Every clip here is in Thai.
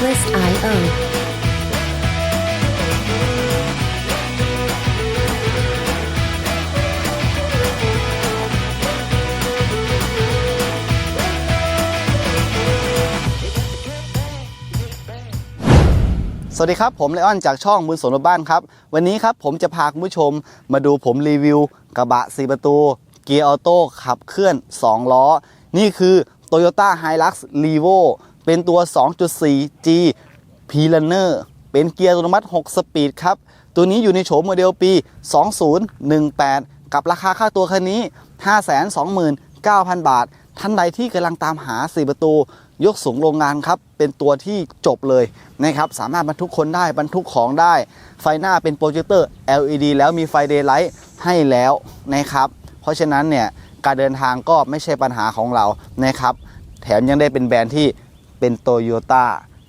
Cyclist.io สวัสดีครับ ผมเลออนจากช่องบุญสวนรถบ้านครับ วันนี้ครับผมจะพาคุณผู้ชมมาดูผมรีวิว กระบะ 4 ประตู เกียร์ออโต้ขับเคลื่อน 2 ล้อ นี่คือ Toyota Hilux Revo เป็นตัว 2.4G p l a n n e r เป็นเกียร์อัตโนมัติ 6 สปีดครับ ตัวนี้อยู่ในโฉมโมเดลปี 2018 กับราคาค่าตัวคันนี้ 529,000 บาท ท่านใดที่กำลังตามหา 4 ประตู ยกสูงโรงงานครับ เป็นตัวที่จบเลยนะครับ สามารถบรรทุกคนได้บรรทุกของได้ ไฟหน้าเป็นโปรเจคเตอร์ LED แล้วมีไฟเดย์ไลท์ให้แล้วนะครับ เพราะฉะนั้นเนี่ยการเดินทางก็ไม่ใช่ปัญหาของเรานะครับ แถมยังได้เป็นแบรนด์ที่ เป็นโตโยต้า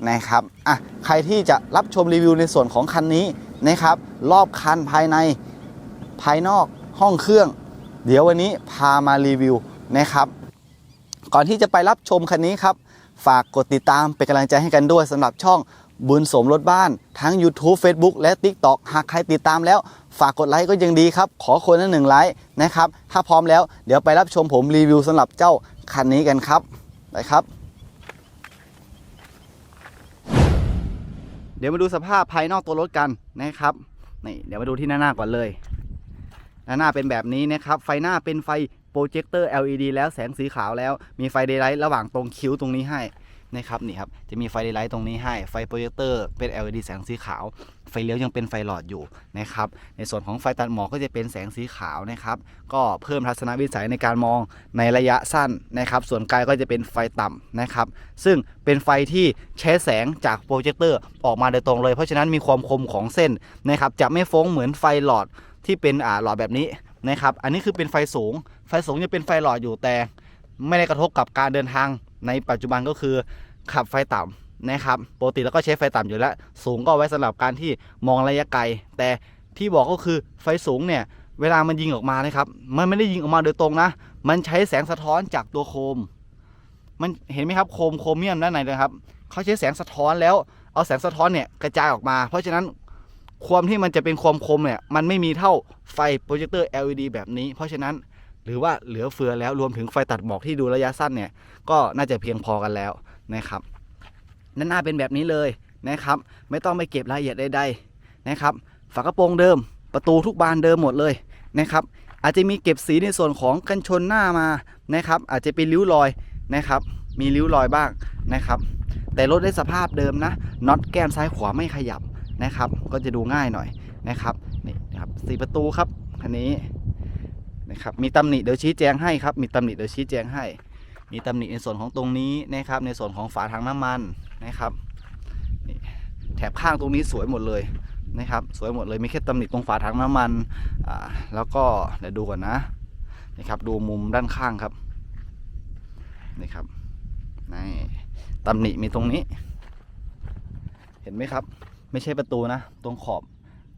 นะครับอะใครที่จะรับชมรีวิวในส่วนของคันนี้นะครับ รอบคันภายในภายนอกห้องเครื่อง เดี๋ยววันนี้พามารีวิวนะครับ ก่อนที่จะไปรับชมคันนี้ครับ ฝากกดติดตามเป็นกำลังใจให้กันด้วยสำหรับช่องบุญสมรถบ้าน ทั้ง YouTube Facebook และ TikTok หากใครติดตามแล้ว ฝากกดไลค์ก็ยังดีครับ ขอคนละหนึ่งไลค์นะครับ ถ้าพร้อมแล้วเดี๋ยวไปรับชมผมรีวิวสำหรับเจ้าคันนี้กันครับไปครับ เดี๋ยวมาดูสภาพภายนอกตัวรถกันนะครับนี่เดี๋ยวมาดูที่หน้าหน้าก่อนเลยหน้าหน้าเป็นแบบนี้นะครับ ไฟหน้าเป็นไฟโปรเจคเตอร์ LED แล้วแสงสีขาวแล้วมีไฟเดย์ไลท์ระหว่างตรงคิ้วตรงนี้ให้ นะครับนี่ครับจะมีไฟเดย์ไลท์ตรงนี้ให้ไฟโปรเจคเตอร์เป็น LED แสงสีขาว ไฟเลี้ยวยังเป็นไฟหลอดอยู่นะครับในส่วนของไฟตัดหมอกก็จะเป็นแสงสีขาวนะครับก็เพิ่มทัศนวิสัยในการมองในระยะสั้นนะครับส่วนไกลก็จะเป็นไฟต่ำนะครับซึ่งเป็นไฟที่ใช้แสงจากโปรเจคเตอร์ออกมาโดยตรงเลยเพราะฉะนั้นมีความคมของเส้นนะครับจะไม่ฟ้งเหมือนไฟหลอดที่เป็นอ่าหลอดแบบนี้นะครับ อันนี้คือเป็นไฟสูง ไฟสูงจะเป็นไฟหลอดอยู่แต่ ไม่ได้กระทบกับการเดินทาง ในปัจจุบันก็คือขับไฟต่ำนะครับปกติแล้วก็ใช้ไฟต่ำอยู่แล้ว สูงก็ไว้สำหรับการที่มองระยะไกล แต่ที่บอกก็คือไฟสูงเนี่ยเวลามันยิงออกมานะครับ มันไม่ได้ยิงออกมาโดยตรงนะ มันใช้แสงสะท้อนจากตัวโคม มันเห็นไหมครับโคมโครเมียมด้านในนะครับเขาใช้แสงสะท้อนแล้วเอาแสงสะท้อนเนี่ยกระจายออกมา เพราะฉะนั้นความที่มันจะเป็นความคมเนี่ยมันไม่มีเท่าไฟโปรเจคเตอร์ LED แบบนี้ เพราะฉะนั้น หรือว่าเหลือเฟือแล้วรวมถึงไฟตัดหมอกที่ดูระยะสั้นเนี่ย ก็น่าจะเพียงพอกันแล้วนะครับด้านหน้าเป็นแบบนี้เลยนะครับ ไม่ต้องไปเก็บรายละเอียดใดๆนะครับฝากระโปรงเดิม ประตูทุกบานเดิมหมดเลยนะครับอาจจะมีเก็บสีในส่วนของกันชนหน้ามานะครับ อาจจะเป็นริ้วรอยนะครับ มีริ้วรอยบ้างนะครับ แต่รถได้สภาพเดิมนะน็อตแก้มซ้ายขวาไม่ขยับนะครับ ก็จะดูง่ายหน่อยนะครับนี่ครับสีประตูครับคันนี้ นะครับมีตำหนิเดี๋ยวชี้แจงให้ครับ มีตำหนิเดี๋ยวชี้แจงให้ มีตำหนิในส่วนของตรงนี้นะครับ ในส่วนของฝาถังน้ำมันนะครับนี่แถบข้างตรงนี้สวยหมดเลยนะครับสวยหมดเลยมีแค่ตำหนิตรงฝาถังน้ำมันอ่าแล้วก็เดี๋ยวดูก่อนนะนะครับดูมุมด้านข้างครับนี่ครับนี่ตำหนิมีตรงนี้ เห็นไหมครับ ไม่ใช่ประตูนะ ตรงขอบ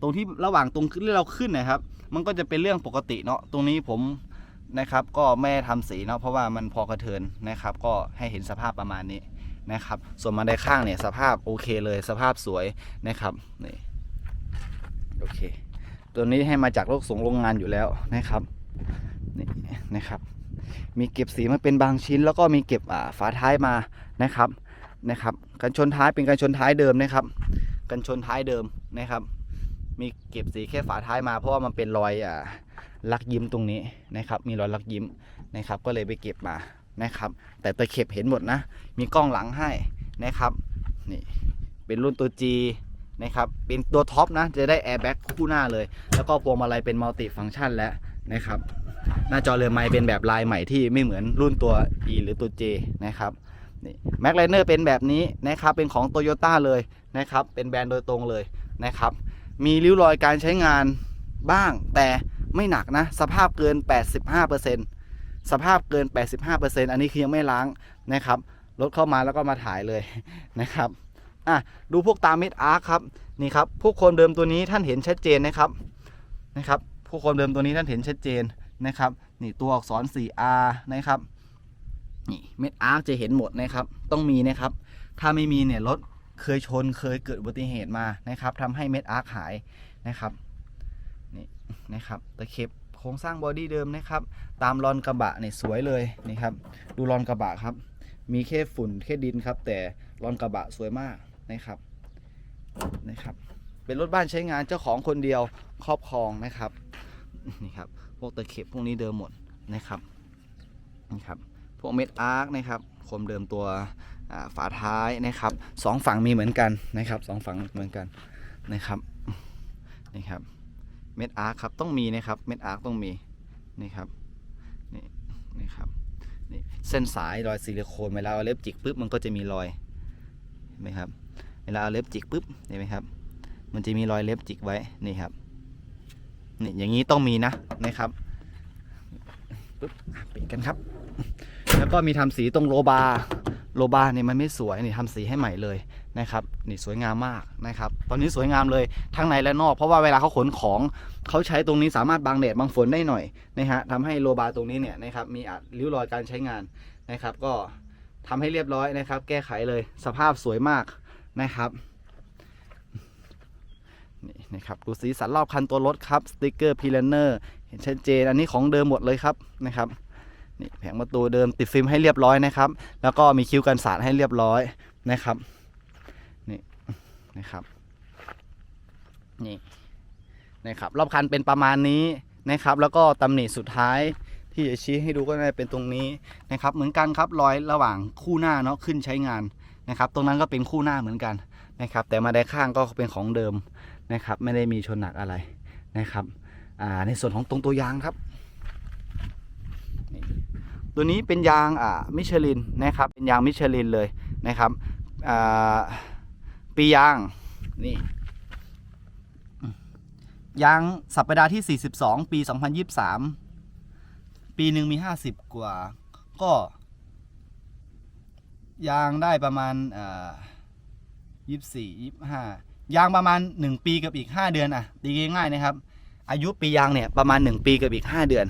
ตรงที่ระหว่างตรงที่เราขึ้นนะครับ มันก็จะเป็นเรื่องปกติเนาะตรงนี้ผมนะครับก็ไม่ได้ทำสีเนาะเพราะว่ามันพอกระเทินนะครับ ก็ให้เห็นสภาพประมาณนี้นะครับ ส่วนมาได้ข้างเนี่ยสภาพโอเคเลยสภาพสวยนะครับนี่โอเค ตัวนี้ให้มาจากโลกสงโรงงานอยู่แล้วนะครับนี่นะครับ มีเก็บสีมาเป็นบางชิ้น แล้วก็มีเก็บฝาท้ายมานะครับนะครับ กันชนท้ายเป็นกันชนท้ายเดิมนะครับ กันชนท้ายเดิมนะครับ มีเก็บสีแค่ฝาท้ายมาเพราะว่ามันเป็นรอยอ่าลักยิ้มตรงนี้นะครับ มีรอยลักยิ้มนะครับ ก็เลยไปเก็บมานะครับ แต่ตะเข็บเห็นหมดนะ มีกล้องหลังให้นะครับนี่เป็นรุ่นตัว G นะครับ เป็นตัวท็อปนะ จะได้แอร์แบ็กคู่หน้าเลย แล้วก็พวงมาลัยเป็นมัลติฟัง c t ชันแล้วนะครับ หน้าจอเรือไม้เป็นแบบลายใหม่ที่ไม่เหมือนรุ่นตัว E หรือตัว J นะครับนี่แม็กไลเนอร์เป็นแบบนี้นะครับ เป็นของโตโยต้าเลยนะครับ เป็นแบรนด์โดยตรงเลยนะครับ มีริ้วรอยการใช้งานบ้าง แต่ไม่หนักนะ สภาพเกิน 85%สภาพเกิน 85%อันนี้คือยังไม่ล้างนะครับรถเข้ามาแล้วก็มาถ่ายเลยนะครับอะดูพวกตาเม็ดอาร์คครับนี่ครับพวกโคมเดิมตัวนี้ท่านเห็นชัดเจนนะครับนะครับพวกโคมเดิมตัวนี้ท่านเห็นชัดเจนนะครับนี่ตัวอักษร 4R นะครับนี่เม็ดอาร์คจะเห็นหมดนะครับ ต้องมีนะครับ ถ้าไม่มีเนี่ยรถ เคยชนเคยเกิดอุบัติเหตุมานะครับทำให้เม็ดอาร์คหายนะครับนี่นะครับตะเข็บโครงสร้างบอดี้เดิมนะครับ ตามรอนกระบะเนี่ยสวยเลยนี่ครับ ดูรอนกระบะครับ มีแค่ฝุ่นแค่ดินครับ แต่รอนกระบะสวยมากนะครับนะครับเป็นรถบ้านใช้งานเจ้าของคนเดียวครอบครองนะครับนี่ครับพวกตะเข็บพวกนี้เดิมหมดนะครับนี่ครับพวกเม็ดอาร์คนะครับคมเดิมตัว ฝาท้ายนะครับสองฝั่งมีเหมือนกันนะครับสองฝั่งเหมือนกันนะครับนี่ครับเม็ดอาร์คครับต้องมีนะครับเม็ดอาร์คต้องมีนี่ครับนี่นี่ครับนี่เส้นสายรอยซิลิโคนเวลาเอาเล็บจิกปุ๊บมันก็จะมีรอยเห็นไหมครับเวลาเอาเล็บจิกปุ๊บเห็นไหมครับ มันจะมีรอยเล็บจิกไว้นี่ครับนี่อย่างนี้ต้องมีนะนะครับปึ๊บปิดกันครับ แล้วก็มีทำสีตรงโลบาร์ โลบาร์เนี่ยมันไม่สวยนี่ทำสีให้ใหม่เลยนะครับนี่สวยงามมากนะครับ ตอนนี้สวยงามเลยทั้งในและนอก เพราะว่าเวลาเขาขนของเขาใช้ตรงนี้สามารถบังแดดบังฝนได้หน่อยนะฮะทำให้โลบาร์ตรงนี้เนี่ยนะครับมีอะริ้วรอยการใช้งานนะครับ ก็ทำให้เรียบร้อยนะครับ แก้ไขเลยสภาพสวยมากนะครับนี่นะครับดูสีสันรอบคันตัวรถครับสติกเกอร์พีเลนเนอร์เห็นชัดเจนอันนี้ของเดิมหมดเลยครับนะครับ นี่แผงประตูเดิมติดฟิล์มให้เรียบร้อยนะครับ แล้วก็มีคิ้วกันสาดให้เรียบร้อยนะครับนี่นะครับนี่นะครับรอบคันเป็นประมาณนี้นะครับ แล้วก็ตำหนิสุดท้ายที่จะชี้ให้ดูก็จะเป็นตรงนี้นะครับ เหมือนกันครับรอยระหว่างคู่หน้าเนาะขึ้นใช้งานนะครับ ตรงนั้นก็เป็นคู่หน้าเหมือนกันนะครับ แต่มาได้ข้างก็เป็นของเดิมนะครับ ไม่ได้มีชนหนักอะไรนะครับในส่วนของตรงตัวยางครับ ตัวนี้เป็นยางอ่ามิชลินนะครับ เป็นยางมิชลินเลยนะครับอ่าปียางนี่ยางสัปดาห์ที่ 42 ปี 2023 ปีหนึ่งมี 50 กว่า ก็ ยางได้ประมาณอ่า24 25ยางประมาณ 1 ปีกับอีก 5 เดือนอะตีง่ายๆนะครับ อายุปียางเนี่ยประมาณ 1 ปีกับอีก 5 เดือน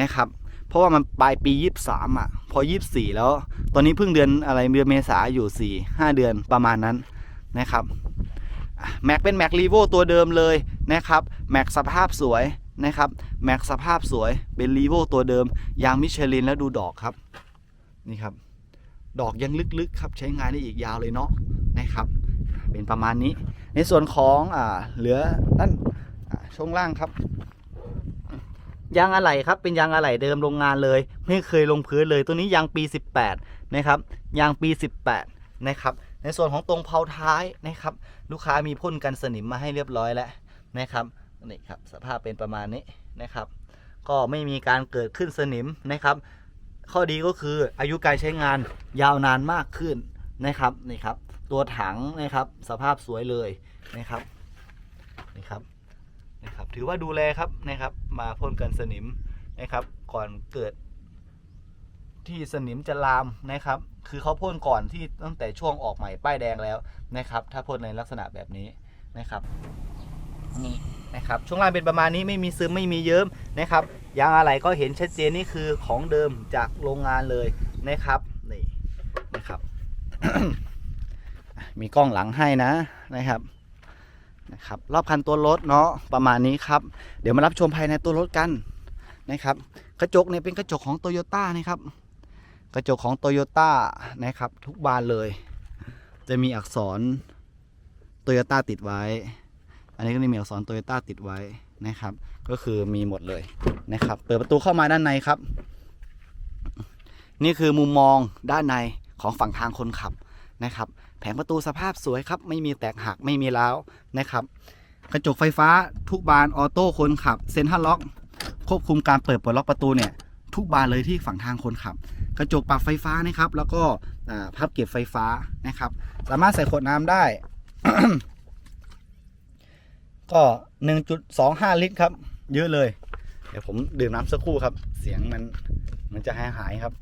นะครับ ราะว่ามันปลายปี 23 อะ พอ 24 แล้ว ตอนนี้เพิ่งเดือนอะไรเดือนเมษาอยู่4 5 เดือนประมาณนั้นนะครับแม็กเป็นแม็กรีโวตัวเดิมเลยนะครับแม็กสภาพสวยนะครับแม็กสภาพสวยเป็นรีโวตัวเดิม ยางมิชลินแล้วดูดอกครับนี่ครับ ดอกยังลึกๆครับใช้งานได้อีกยาวเลยเนาะนะครับ เป็นประมาณนี้ ในส่วนของอ่าเหลือนอ่าช่วงล่างครับ ยางอะไหล่ครับเป็นยางอะไหล่เดิมโรงงานเลย ไม่เคยลงพื้นเลยตัวนี้ยางปี 18 นะครับยางปี 18 นะครับ ในส่วนของตรงเพาท้ายนะครับ ลูกค้ามีพ่นกันสนิมมาให้เรียบร้อยแล้วนะครับนี่ครับสภาพเป็นประมาณนี้นะครับ ก็ไม่มีการเกิดขึ้นสนิมนะครับ ข้อดีก็คืออายุการใช้งานยาวนานมากขึ้นนะครับนี่ครับ ตัวถังนะครับ สภาพสวยเลยนะครับนี่ครับ นะครับถือว่าดูแลครับนะครับ มาพ่นกันสนิมนะครับ ก่อนเกิด ที่สนิมจะลามนะครับ คือเขาพ่นก่อนที่ตั้งแต่ช่วงออกใหม่ป้ายแดงแล้วนะครับ ถ้าพ่นในลักษณะแบบนี้นะครับนี่นะครับช่วงล่างเป็นประมาณนี้ไม่มีซึมไม่มีเยิ้มนะครับยางอะไรก็เห็นชัดเจนนี่คือของเดิมจากโรงงานเลยนะครับนี่นะครับ มีกล้องหลังให้นะนะครับ นะครับรอบคันตัวรถเนาะประมาณนี้ครับ เดี๋ยวมารับชมภายในตัวรถกันนะครับ กระจกเนี่ยเป็นกระจกของโตโยต้านะครับ กระจกของโตโยต้านะครับ ทุกบานเลย จะมีอักษรโตโยต้าติดไว้ อันนี้ก็จะมีอักษรโตโยต้าติดไว้นะครับ ก็คือมีหมดเลยนะครับ เปิดประตูเข้ามาด้านในครับ นี่คือมุมมองด้านในของฝั่งทางคนขับนะครับ งประตูสภาพสวยครับ ไม่มีแตกหักไม่มีร้าวนะครับ กระจกไฟฟ้าทุกบานออโต้คนขับเซ็นทรัลล็อก ควบคุมการเปิดปลดล็อกประตูเนี่ยทุกบานเลยที่ฝั่งทางคนขับ กระจกปรับไฟฟ้านะครับ แล้วก็พับเก็บไฟฟ้านะครับ สามารถใส่ขวดน้ำได้ ก็ 1.25 ลิตรครับ เยอะเลย เดี๋ยวผมดื่มน้ำสักครู่ครับ เสียงมันมันจะหายหายครับ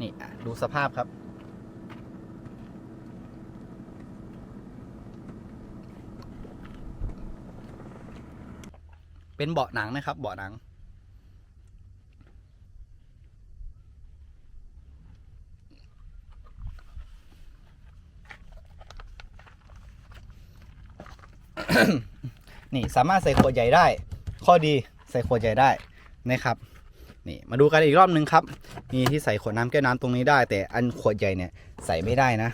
นี่ดูสภาพครับ เป็นเบาะหนังนะครับ เบาะหนังนี่สามารถใส่ขวดใหญ่ได้ ข้อดีใส่ขวดใหญ่ได้นะครับ นี่มาดูกันอีกรอบหนึ่งครับมีที่ใส่ขวดน้ำแก้วน้ำตรงนี้ได้ แต่อันขวดใหญ่เนี่ยใส่ไม่ได้นะ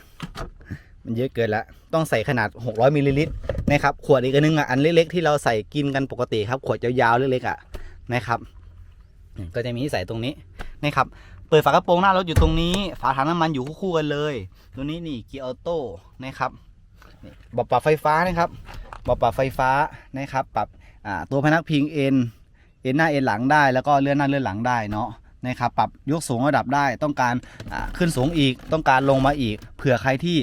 มันเยอะเกินละต้องใส่ขนาด 600มิลลิลิตรนะครับขวดอีกอันนึงอะอันเล็กๆที่เราใส่กินกันปกติครับ ขวดยาวๆเล็กๆอะนะครับก็จะมีที่ใส่ตรงนี้นะครับเปิดฝากระโปรงหน้ารถอยู่ตรงนี้ ฝาถังน้ำมันอยู่คู่ๆกันเลย ตัวนี้นี่เกียร์ออโต้นะครับบอกปรับไฟฟ้านะครับบอกปรับไฟฟ้านะครับ ปรับตัวพนักพิงเอ็น เอ็นหน้าเอ็นหลังได้แล้วก็เลื่อนหน้าเลื่อนหลังได้เนาะนะครับปรับยกสูงระดับได้ต้องการขึ้นสูงอีก ต้องการลงมาอีก เผื่อใครที่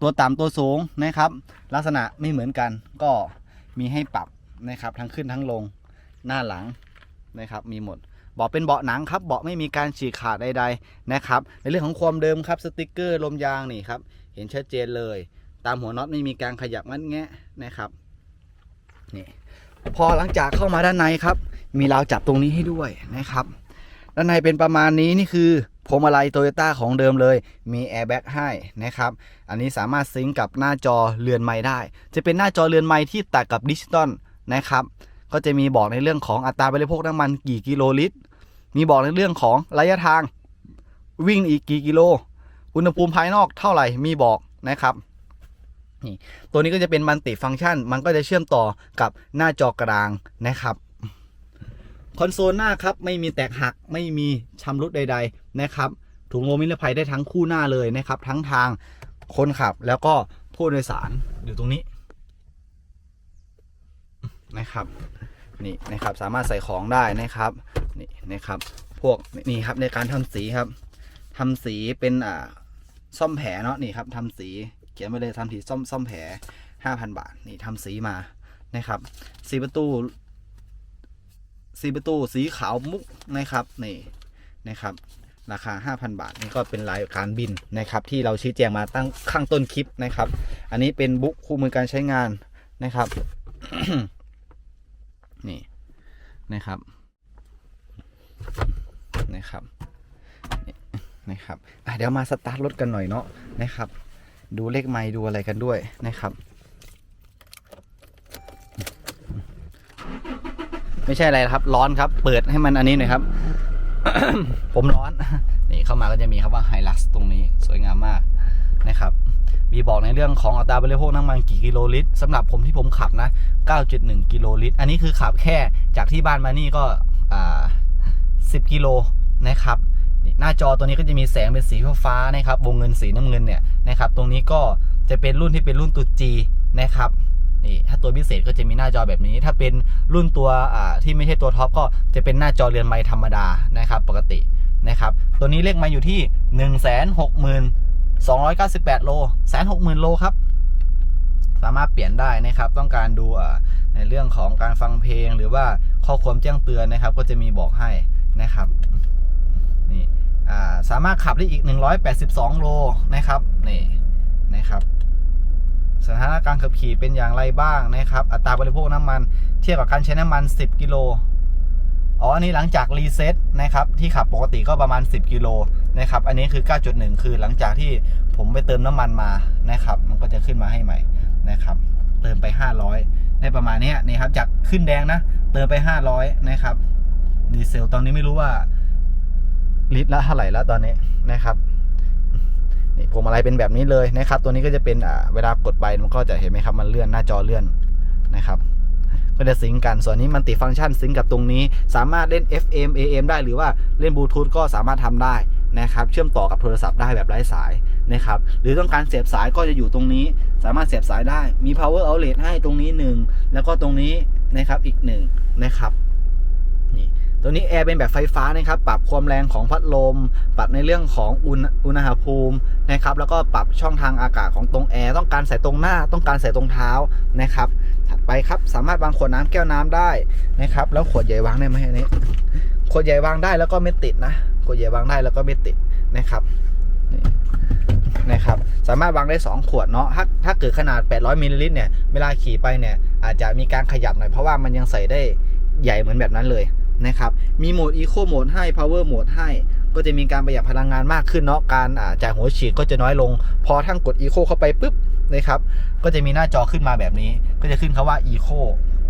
ตัวต่ำตัวสูงนะครับ ลักษณะไม่เหมือนกันก็มีให้ปรับนะครับทั้งขึ้นทั้งลงหน้าหลังนะครับมีหมดเบาะเป็นเบาะหนังครับเบาะไม่มีการฉีกขาดใดๆนะครับในเรื่องของความเดิมครับสติกเกอร์ลมยางนี่ครับเห็นชัดเจนเลย ตามหัวน็อตไม่มีการขยับงัดแงะนะครับนี่พอหลังจากเข้ามาด้านในครับ มีราวจับตรงนี้ให้ด้วยนะครับด้านในเป็นประมาณนี้นี่คือพวงมาลัยโตโยต้าของเดิมเลยมีแอร์แบ็กให้นะครับ อันนี้สามารถซิงกับหน้าจอเรือนไม้ได้ จะเป็นหน้าจอเรือนไม้ที่ตัดกับดิจิตอลนะครับ ก็จะมีบอกในเรื่องของอัตราบริโภคน้ำมันกี่กิโลลิตร มีบอกในเรื่องของระยะทาง วิ่งอีกกี่กิโล อุณหภูมิภายนอกเท่าไหร่มีบอกนะครับนี่ตัวนี้ก็จะเป็นมัลติฟังก์ชัน มันก็จะเชื่อมต่อกับหน้าจอกลางนะครับ คอนโซลหน้าครับไม่มีแตกหักไม่มีชำรุดใด ๆ นะครับ ถุงลมนิรภัยได้ทั้งคู่หน้าเลยนะครับ ทั้งทางคนขับแล้วก็ผู้โดยสารอยู่ตรงนี้นะครับนี่นะครับสามารถใส่ของได้นะครับนี่นะครับพวกนี่ครับในการทำสีครับทำสีเป็นอ่าซ่อมแผลเนาะนี่ครับทำสีเขียนไว้เลยทำสีซ่อมซ่อมแผลห้าพันบาทนี่ทำสีมานะครับสีประตู สีประตูสีขาวมุกนะครับนี่นะครับ ราคา 5,000 บาท นี่ก็เป็นรายการบินนะครับ ที่เราชี้แจงมาตั้งข้างต้นคลิปนะครับ อันนี้เป็นบุ๊กคู่มือการใช้งานนะครับนี่นะครับนะครับนะครับเดี๋ยวมาสตาร์ทรถกันหน่อยเนาะนะครับ ดูเลขไมล์ดูอะไรกันด้วยนะครับ ไม่ใช่อะไรครับ ร้อนครับ เปิดให้มันอันนี้หน่อยครับ ผมร้อน นี่เข้ามาก็จะมีครับว่าไฮลักซ์ตรงนี้สวยงามมากนะครับ มีบอกในเรื่องของอัตราบริโภคน้ำมันกี่กิโลลิตรสำหรับผมที่ผมขับนะ 9.1 กิโลลิตร อันนี้คือขับแค่จากที่บ้านมานี่ก็10 กิโลนะครับหน้าจอตัวนี้ก็จะมีแสงเป็นสีฟ้านะครับ วงเงินสีน้ำเงินเนี่ยนะครับ ตรงนี้ก็จะเป็นรุ่นที่เป็นรุ่นตัว G นะครับ นี่ถ้าตัวพิเศษก็จะมีหน้าจอแบบนี้ ถ้าเป็นรุ่นตัวที่ไม่ใช่ตัวท็อปก็จะเป็นหน้าจอเรือนไม้ธรรมดานะครับ ปกตินะครับ ตัวนี้เลขมาอยู่ที่ 1 6 2 9 8 โลแสนหกหมื่นโลครับ สามารถเปลี่ยนได้นะครับ ต้องการดูในเรื่องของการฟังเพลงหรือว่าข้อความแจ้งเตือนนะครับ ก็จะมีบอกให้นะครับนี่สามารถขับได้อีก 182 โลนะครับนี่นะครับ สถานการณ์ขับขี่เป็นอย่างไรบ้างนะครับ อัตราบริโภคน้ำมัน เทียบกับการใช้น้ำมัน 10 กิโลอ๋อ อันนี้หลังจากรีเซ็ตนะครับ ที่ขับปกติก็ประมาณ 10 กิโลนะครับ อันนี้คือ 9.1 คือหลังจากที่ผมไปเติมน้ำมันมานะครับ มันก็จะขึ้นมาให้ใหม่นะครับ เติมไป 500 ในประมาณนี้นี่ครับ จากขึ้นแดงนะ เติมไป 500 นะครับ ดีเซลตอนนี้ไม่รู้ว่าลิตรละเท่าไหร่แล้วตอนนี้นะครับ นี่พวงมาลัยเป็นแบบนี้เลยนะครับ ตัวนี้ก็จะเป็นอ่าเวลากดไปมันก็จะเห็นไหมครับมันเลื่อนหน้าจอเลื่อนนะครับก็จะซิงกัน ส่วนนี้มันติฟังก์ชันซิงกับตรงนี้ สามารถเล่น FM AM ได้หรือว่าเล่นบลูทูธก็สามารถทำได้นะครับ เชื่อมต่อกับโทรศัพท์ได้แบบไร้สายนะครับ หรือต้องการเสียบสายก็จะอยู่ตรงนี้ สามารถเสียบสายได้ มี power outlet ให้ตรงนี้หนึ่งแล้วก็ตรงนี้นะครับอีกหนึ่งนะครับ ตัวนี้แอร์เป็นแบบไฟฟ้านะครับ ปรับความแรงของพัดลม ปรับในเรื่องของอุณอุณหภูมินะครับ แล้วก็ปรับช่องทางอากาศของตรงแอร์ ต้องการใส่ตรงหน้า ต้องการใส่ตรงเท้านะครับ ถัดไปครับ สามารถวางขวดน้ำแก้วน้ำได้นะครับ แล้วขวดใหญ่วางได้ไหมอันนี้ ขวดใหญ่วางได้แล้วก็ไม่ติดนะ ขวดใหญ่วางได้แล้วก็ไม่ติดนะครับนี่นะครับ สามารถวางได้ 2 ขวดเนาะ ถ้าถ้าเกิดขนาด 800มิลลิลิตรเนี่ย เวลาขี่ไปเนี่ย อาจจะมีการขยับหน่อยเพราะว่ามันยังใส่ได้ใหญ่เหมือนแบบนั้นเลย นะครับ มีโหมด Eco โหมดให้ Power โหมดให้ ก็จะมีการประหยัดพลังงานมากขึ้นเนาะ การจ่ายหัวฉีดก็จะน้อยลง พอทั้งกด Eco เข้าไปปุ๊บนะครับ ก็จะมีหน้าจอขึ้นมาแบบนี้ ก็จะขึ้นคาว่า Eco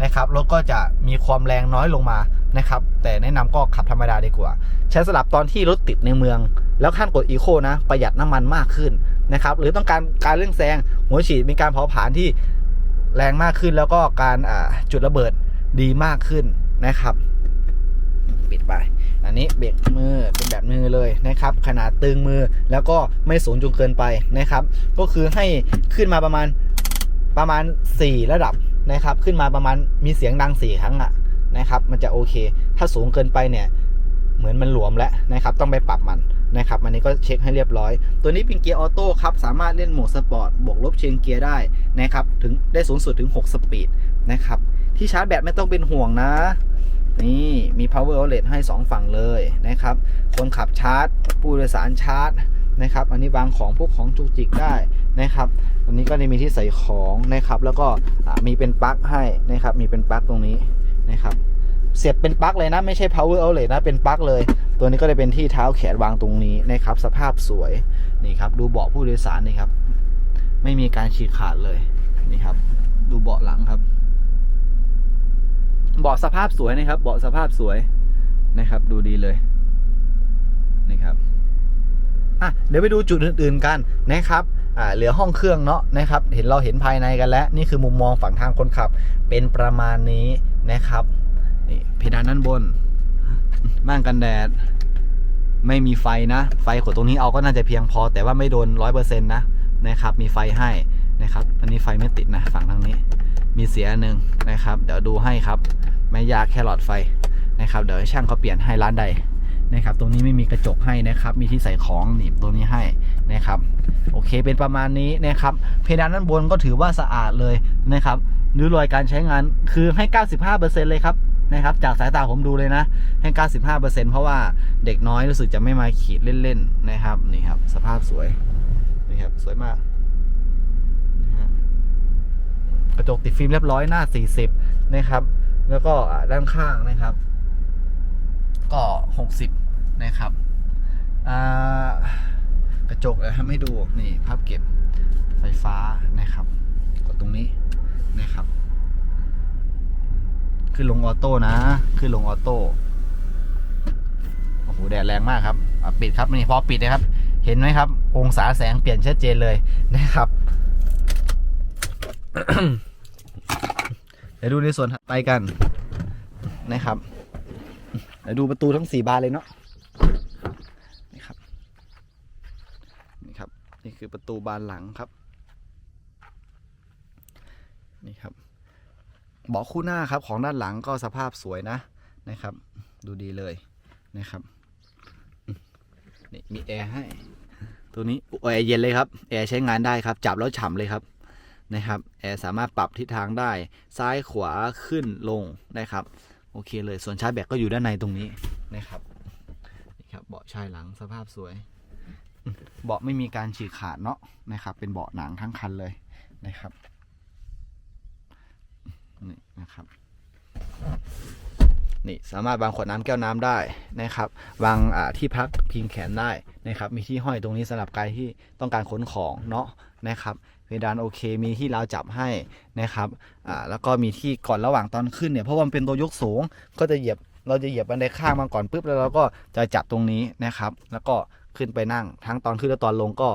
นะครับรถก็จะมีความแรงน้อยลงมานะครับ แต่แนะนำก็ขับธรรมดาดีกว่า ใช้สลับตอนที่รถติดในเมือง แล้วขั้นกด Eco นะ ประหยัดน้ำมันมากขึ้นนะครับ หรือต้องการการเร่งแซงหัวฉีดมีการเผาผลาญที่แรงมากขึ้นแล้วก็การจุดระเบิดดีมากขึ้นนะครับ ปิดไป อันนี้เบรกมือเป็นแบบมือเลยนะครับ ขนาดตึงมือแล้วก็ไม่สูงจนเกินไปนะครับ ก็คือให้ขึ้นมาประมาณประมาณ 4 ระดับนะครับ ขึ้นมาประมาณมีเสียงดัง 4 ครั้งอะนะครับ มันจะโอเค ถ้าสูงเกินไปเนี่ยเหมือนมันหลวมแล้วนะครับ ต้องไปปรับมันนะครับ อันนี้ก็เช็คให้เรียบร้อย ตัวนี้เป็นเกียร์ออโต้ครับ สามารถเล่นโหมดสปอร์ต บวกลบเชนเกียร์ได้นะครับ ถึงได้สูงสุดถึง 6 สปีดนะครับ ที่ชาร์จแบตไม่ต้องเป็นห่วงนะ นี่มี power outlet ให้ 2 ฝั่งเลยนะครับ คนขับชาร์จ ผู้โดยสารชาร์จนะครับ อันนี้วางของพวกของจุกจิกได้นะครับอันนี้ก็จะมีที่ใส่ของนะครับ แล้วก็มีเป็นปลั๊กให้นะครับ มีเป็นปลั๊กตรงนี้นะครับ เสียบเป็นปลั๊กเลยนะ ไม่ใช่ power outlet นะ เป็นปลั๊กเลย ตัวนี้ก็จะเป็นที่เท้าแขนวางตรงนี้นะครับ สภาพสวยนี่ครับ ดูเบาะผู้โดยสารนี่ครับ ไม่มีการฉีกขาดเลยนี่ครับ ดูเบาะหลังครับ เบาะสภาพสวยนะครับ เบาะสภาพสวยนะครับ ดูดีเลยนี่ครับอะเดี๋ยวไปดูจุดอื่น ๆกันนะครับอ่าเหลือห้องเครื่องเนาะนะครับ เห็นเราเห็นภายในกันแล้ว นี่คือมุมมองฝั่งทางคนขับ เป็นประมาณนี้นะครับนี่เพดานด้านบนม่านกันแดด ไม่มีไฟนะ ไฟขดตรงนี้เอาก็น่าจะเพียงพอ แต่ว่าไม่โดนร้อยเปอร์เซ็นต์นะนะครับ มีไฟให้นะครับ อันนี้ไฟไม่ติดนะฝั่งทางนี้ มีเสียหนึ่งนะครับ เดี๋ยวดูให้ครับไม่ยากแค่หลอดไฟนะครับ เดี๋ยวช่างเขาเปลี่ยนให้ร้านใดนะครับ ตรงนี้ไม่มีกระจกให้นะครับ มีที่ใส่ของหนีบตัวนี้ให้นะครับ โอเค เป็นประมาณนี้นะครับ เพดานด้านบนก็ถือว่าสะอาดเลยนะครับริ้วรอยการใช้งานคือให้ 95%เลยครับนะครับ จากสายตาผมดูเลยนะ ให้ 95%เพราะว่าเด็กน้อยรู้สึกจะไม่มาขีดเล่นๆนะครับ นี่ครับ สภาพสวย นี่ครับ สวยมากนะฮะ กระจกติดฟิล์มเรียบร้อยหน้า 40 นะครับ แล้วก็ด้านข้างนะครับ ก็ 60 นะครับกระจกนะครับให้ดูนี่ภาพเก็บไฟฟ้านะครับ กดตรงนี้นะครับ ขึ้นลงออโต้นะ ขึ้นลงออโต้โอ้โหแดดแรงมากครับปิดครับนี่พอปิดนะครับ เห็นไหมครับ องศาแสงเปลี่ยนชัดเจนเลยนะครับ เดี๋ยวดูในส่วนถัดไปกันนะครับเดี๋ยวดูประตูทั้งสี่บานเลยเนาะนี่ครับนี่ครับ นี่คือประตูบานหลังครับ นี่ครับเบาะคู่หน้าครับของด้านหลังก็สภาพสวยนะนะครับ ดูดีเลยนะครับนี่มีแอร์ให้ ตัวนี้แอร์เย็นเลยครับ แอร์ใช้งานได้ครับ จับแล้วฉ่ำเลยครับ นะครับแอร์สามารถปรับทิศทางได้ซ้ายขวาขึ้นลงนะครับโอเคเลยส่วนชาร์จแบตก็อยู่ด้านในตรงนี้นะครับนี่ครับเบาะชายหลังสภาพสวย เบาะไม่มีการฉีกขาดเนาะนะครับ เป็นเบาะหนังทั้งคันเลยนะครับนี่นะครับนี่สามารถวางขวดน้ำแก้วน้ำได้นะครับวางที่พักพิงแขนได้นะครับ มีที่ห้อยตรงนี้สำหรับใครที่ต้องการขนของเนาะนะครับ เพดานโอเค มีที่ราวจับให้นะครับอ่าแล้วก็มีที่ก่อนระหว่างตอนขึ้นเนี่ยเพราะว่ามันเป็นตัวยกสูง ก็จะเหยียบเราจะเหยียบบันไดข้างมาก่อนปุ๊บแล้วเราก็จะจับตรงนี้นะครับ แล้วก็ขึ้นไปนั่ง ทั้งตอนขึ้นและตอนลงก็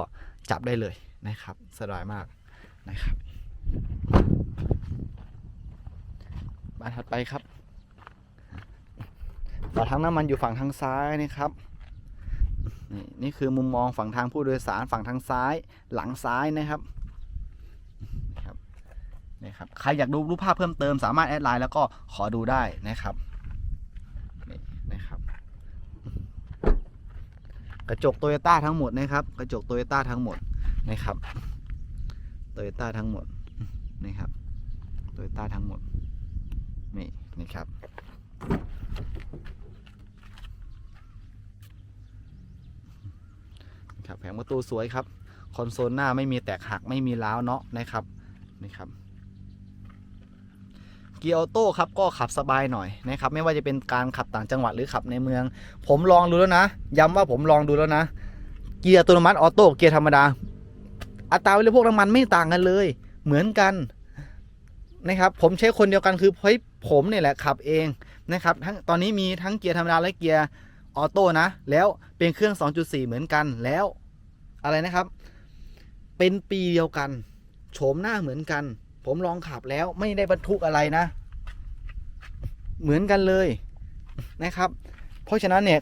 จับได้เลยนะครับสบายมากนะครับบานถัดไปครับฝาถังน้ำมันอยู่ฝั่งทางซ้ายนะครับนี่นี่คือมุมมองฝั่งทางผู้โดยสารฝั่งทางซ้ายหลังซ้ายนะครับ นี่ครับใครอยากดูรูปภาพเพิ่มเติมสามารถแอดไลน์แล้วก็ขอดูได้นะครับนี่นะครับ กระจกโตโยต้าทั้งหมดนะครับ กระจกโตโยต้าทั้งหมดนะครับโตโยต้าทั้งหมดนี่ครับโตโยต้าทั้งหมดนี่นี่ครับครับแผงประตูสวยครับ คอนโซลหน้าไม่มีแตกหักไม่มีร้าวเนาะนะครับนี่ครับ เกียร์ออโต้ครับก็ขับสบายหน่อยนะครับไม่ว่าจะเป็นการขับต่างจังหวัดหรือขับในเมือง ผมลองดูแล้วนะ ย้ำว่าผมลองดูแล้วนะ เกียร์อัตโนมัติออโต้เกียร์ธรรมดา อัตราบริโภคน้ำมันไม่ต่างกันเลย เหมือนกันนะครับผมใช้คนเดียวกันคือเฮ้ยผมเนี่ยแหละขับเองนะครับทั้งตอนนี้มีทั้งเกียร์ธรรมดาและเกียร์ออโต้นะ แล้วเป็นเครื่อง 2.4 เหมือนกันแล้วอะไรนะครับ เป็นปีเดียวกันโฉมหน้าเหมือนกัน ผมลองขับแล้วไม่ได้บรรทุกอะไรนะ เหมือนกันเลยนะครับ เพราะฉะนั้นเนี่ย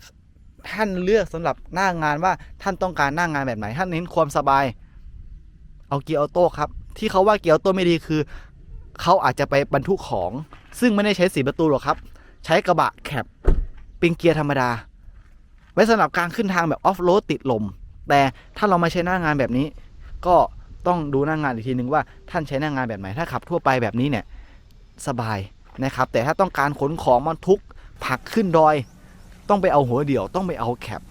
ท่านเลือกสำหรับหน้างานว่าท่านต้องการหน้างานแบบไหน ท่านเน้นความสบาย เอาเกียร์ออโต้ครับ ที่เขาว่าเกียร์ออโต้ไม่ดีคือเขาอาจจะไปบรรทุกของ ซึ่งไม่ได้ใช้สีประตูหรอกครับ ใช้กระบะแคบเป็นเกียร์ธรรมดา ไว้สำหรับการขึ้นทางแบบออฟโรดติดลม แต่ถ้าเรามาใช้หน้างานแบบนี้ ก็ ต้องดูหน้างงานอีกทีนึงว่าท่านใช้หน้างงานแบบไหน ถ้าขับทั่วไปแบบนี้เนี่ยสบายนะครับ แต่ถ้าต้องการขนของบรรทุกผักขึ้นดอย ต้องไปเอาหัวเดี่ยว ต้องไปเอาแคป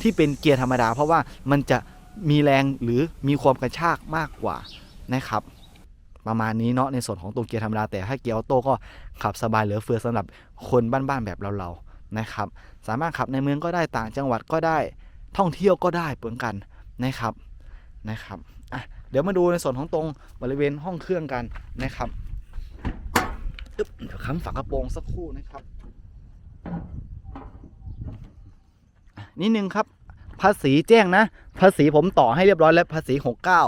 ที่เป็นเกียร์ธรรมดา เพราะว่ามันจะมีแรงหรือมีความกระชากมากกว่านะครับ ประมาณนี้เนาะในส่วนของตัวเกียร์ธรรมดา แต่ถ้าเกียร์ออโต้ก็ขับสบายเหลือเฟือสำหรับคนบ้านๆแบบเราๆนะครับ สามารถขับในเมืองก็ได้ต่างจังหวัดก็ได้ท่องเที่ยวก็ได้เหมือนกันนะครับนะครับ เดี๋ยวมาดูในส่วนของตรงบริเวณห้องเครื่องกันนะครับอึ๊บเดี๋ยวค้ำฝากระโปรงสักครู่นะครับ นิดนึงครับ ภาษีแจ้งนะ ภาษีผมต่อให้เรียบร้อยแล้วภาษี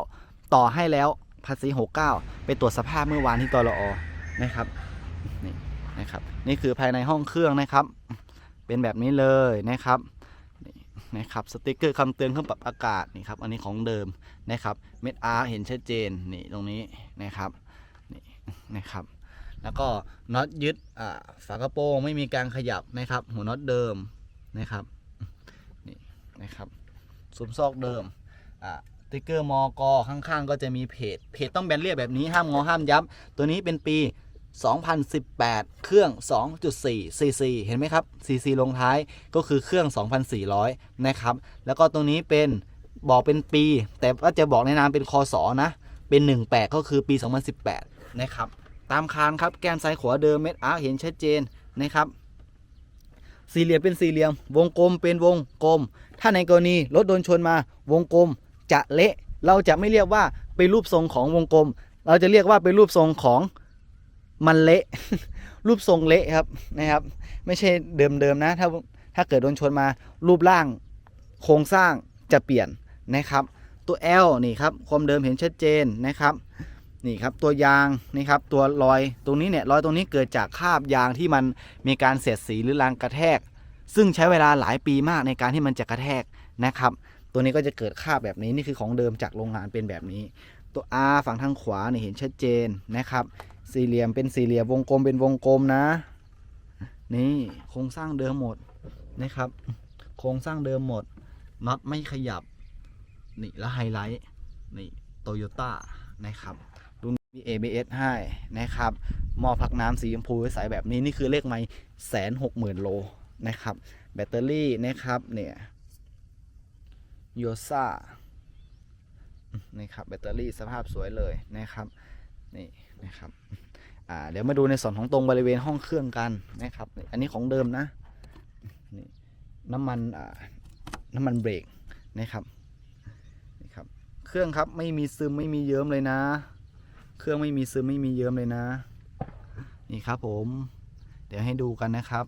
69 ต่อให้แล้วภาษี 69 ไปตรวจสภาพเมื่อวานที่ตลอนะครับนี่นะครับ นี่คือภายในห้องเครื่องนะครับ เป็นแบบนี้เลยนะครับ นะครับสติกเกอร์คำเตือนเครื่องปรับอากาศนี่ครับอันนี้ของเดิมนะครับเม็ดอาร์เห็นชัดเจนนี่ตรงนี้นะครับนี่นะครับ แล้วก็น็อตยึดอ่าฝากระโปรงไม่มีการขยับนะครับ หัวน็อตเดิมนะครับนี่นะครับซุ้มซอกเดิมอ่าสติ๊กเกอร์มอกอข้างๆ ก็จะมีเพจเพจต้องแบนเรียบแบบนี้ห้ามงอห้ามยับ ตัวนี้เป็นปี 2018 เครื่อง 2.4 cc เห็นไหมครับ cc ลงท้ายก็คือเครื่อง 2,400 นะครับ แล้วก็ตรงนี้เป็นบอกเป็นปี แต่ว่าจะบอกในนามเป็นคอสอนะ เป็น 18 ก็คือปี 2018 นะครับ ตามคานครับ แกนซ้ายขวาเดิมเม็ดอาร์เห็นชัดเจนนะครับ สี่เหลี่ยมเป็นสี่เหลี่ยม วงกลมเป็นวงกลม ถ้าในกรณีรถโดนชนมา วงกลมจะเละ เราจะไม่เรียกว่าเป็นรูปทรงของวงกลม เราจะเรียกว่าเป็นรูปทรงของ มันเละ รูปทรงเละครับนะครับ ไม่ใช่เดิมๆนะ ถ้าถ้าเกิดโดนชนมารูปร่างโครงสร้างจะเปลี่ยนนะครับ ตัว L นี่ครับความเดิมเห็นชัดเจนนะครับนี่ครับตัวยางนี่ครับตัวรอยตรงนี้เนี่ยรอยตรงนี้เกิดจากคราบยางที่มันมีการเสียดสีหรือแรงกระแทก ซึ่งใช้เวลาหลายปีมากในการที่มันจะกระแทกนะครับ ตัวนี้ก็จะเกิดคราบแบบนี้นี่คือของเดิมจากโรงงานเป็นแบบนี้ ตัว R ฝั่งทางขวาเนี่ยเห็นชัดเจนนะครับ สี่เหลี่ยมเป็นสี่เหลี่ยมวงกลมเป็นวงกลมนะ นี่โครงสร้างเดิมหมดนะครับ โครงสร้างเดิมหมดน็อตไม่ขยับ นี่แล้วไฮไลท์นี่โตโยต้านะครับรุ่นมี ABS ให้นะครับหม้อพักน้ำสีชมพูใสแบบนี้นี่คือเลขไม้แสนหกหมื่นโลนะครับ แบตเตอรี่นะครับเนี่ยโยซ่านี่ครับแบตเตอรี่สภาพสวยเลยนะครับนี่ นะครับเดี๋ยวมาดูในส่วนของตรงบริเวณห้องเครื่องกันนะครับ อันนี้ของเดิมนะนี่น้ำมันน้ำมันเบรกนะครับนี่ครับ เครื่องครับไม่มีซึมไม่มีเยิ้มเลยนะ เครื่องไม่มีซึมไม่มีเยิ้มเลยนะ นี่ครับผม เดี๋ยวให้ดูกันนะครับ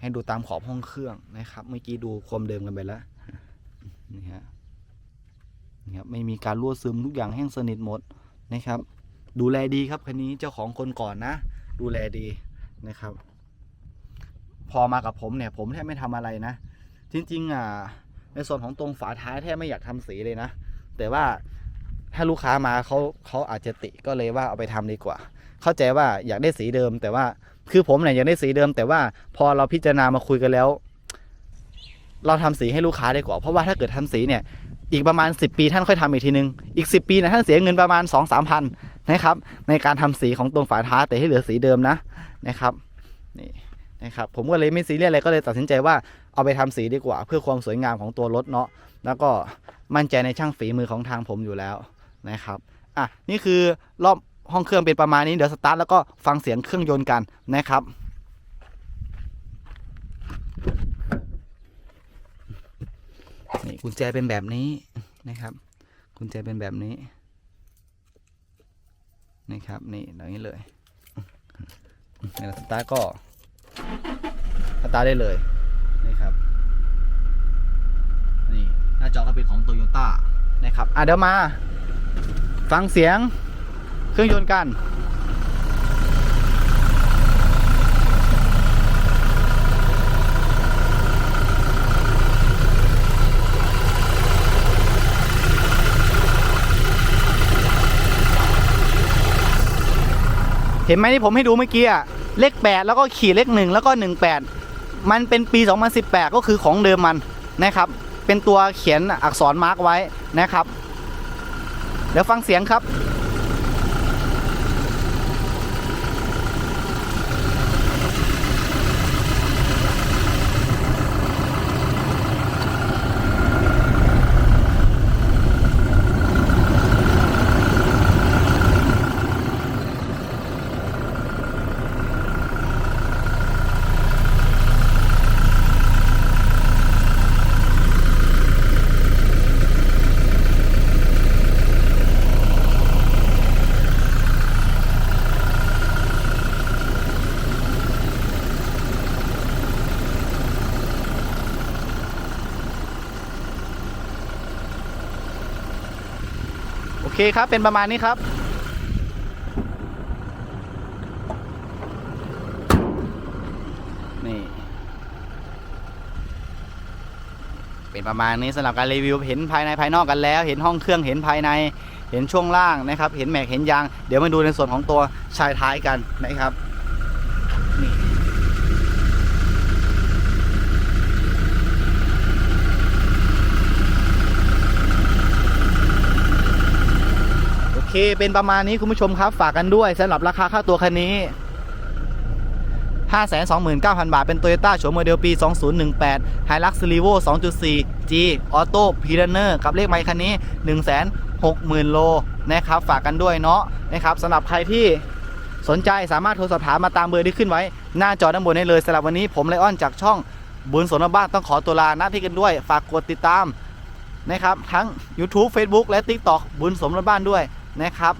ให้ดูตามขอบห้องเครื่องนะครับ เมื่อกี้ดูความเดิมกันไปแล้วนี่ฮะนี่ครับไม่มีการรั่วซึมทุกอย่างแห้งสนิทหมดนะครับ ดูแลดีครับคันนี้เจ้าของคนก่อนนะ ดูแลดีนะครับ พอมากับผมเนี่ย ผมแทบไม่ทำอะไรนะ จริง ๆ อะในส่วนของตรงฝาท้ายแทบไม่อยากทำสีเลยนะ แต่ว่าถ้าลูกค้ามาเขาเขาอาจจะติก็เลยว่าเอาไปทำดีกว่า เข้าใจว่าอยากได้สีเดิม แต่ว่าคือผมเนี่ยอยากได้สีเดิม แต่ว่าพอเราพิจารณามาคุยกันแล้ว เราทำสีให้ลูกค้าได้กว่า เพราะว่าถ้าเกิดทำสีเนี่ย อีกประมาณ 10 ปีท่านค่อยทำอีกทีนึง อีก 10 ปีนะท่านเสียเงินประมาณ 2 3 0 0พันนะครับ ในการทำสีของตรงฝาท้ายแต่ให้เหลือสีเดิมนะนะครับนี่นะครับผมก็เลยไม่ซีเรียสอะไรก็เลยตัดสินใจว่าเอาไปทำสีดีกว่า เพื่อความสวยงามของตัวรถเนาะแล้วก็มั่นใจในช่างฝีมือของทางผมอยู่แล้วนะครับอะนี่คือรอบห้องเครื่องเป็นประมาณนี้เดี๋ยวสตาร์ทแล้วก็ฟังเสียงเครื่องยนต์กันนะครับ นี่กุญแจเป็นแบบนี้นะครับกุญแจเป็นแบบนี้นะครับนี่อย่างนี้เลยนี่สตาร์ก็สตาร์ได้เลยนะครับนี่หน้าจอก็เป็นของโตโยต้านะครับอะเดี๋ยวมา ฟังเสียงเครื่องยนต์กัน ห็นไหมที่ผมให้ดูเมื่อกี้อะเลข 8 แล้วก็ขีดเลข 1 แล้วก็ 18 มันเป็นปี 2018 ก็คือของเดิมมันนะครับ เป็นตัวเขียนอักษรมาร์กไว้นะครับ เดี๋ยวฟังเสียงครับ คครับ เป็นประมาณนี้ครับ นี่ เป็นประมาณนี้สำหรับการรีวิว เห็นภายในภายนอกกันแล้ว เห็นห้องเครื่อง เห็นภายใน เห็นช่วงล่างนะครับ เห็นแม็ก เห็นยาง เดี๋ยวมาดูในส่วนของตัวชายท้ายกันนะครับ เคเป็นประมาณนี้คุณผู้ชมครับ ฝากกันด้วยสำหรับราคาค่าตัวคันนี้ 529,000 บาท เป็น Toyota โฉมโมเดลปี 2018 Hilux Revo 2.4 G Auto p i l a n e r กับเลขไมค์คันนี้ 160,000 โลนะครับ ฝากกันด้วยเนาะนะครับสำหรับใครที่สนใจสามารถโทรสอบถามมาตามเบอร์ที่ขึ้นไว้ หน้าจอด้านบนได้เลยสำหรับวันนี้ผมไลออนจากช่องบุญสนบ้านต้องขอตัวลาหน้าที่กันด้วย ฝากกดติดตามนะครับ ทั้ง YouTube Facebook และ TikTok บุญสมรบ้านด้วย นะครับ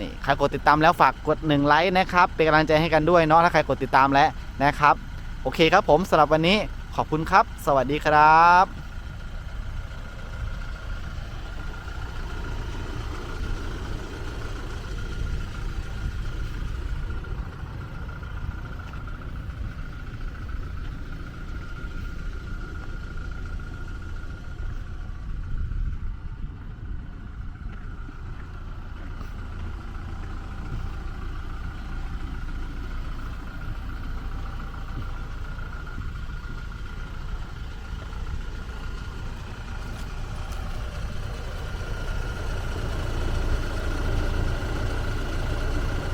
นี่ใครกดติดตามแล้วฝากกด1ไลค์นะครับ เป็นกำลังใจให้กันด้วยเนาะถ้าใครกดติดตามแล้วนะครับ โอเคครับผมสำหรับวันนี้ขอบคุณครับ สวัสดีครับ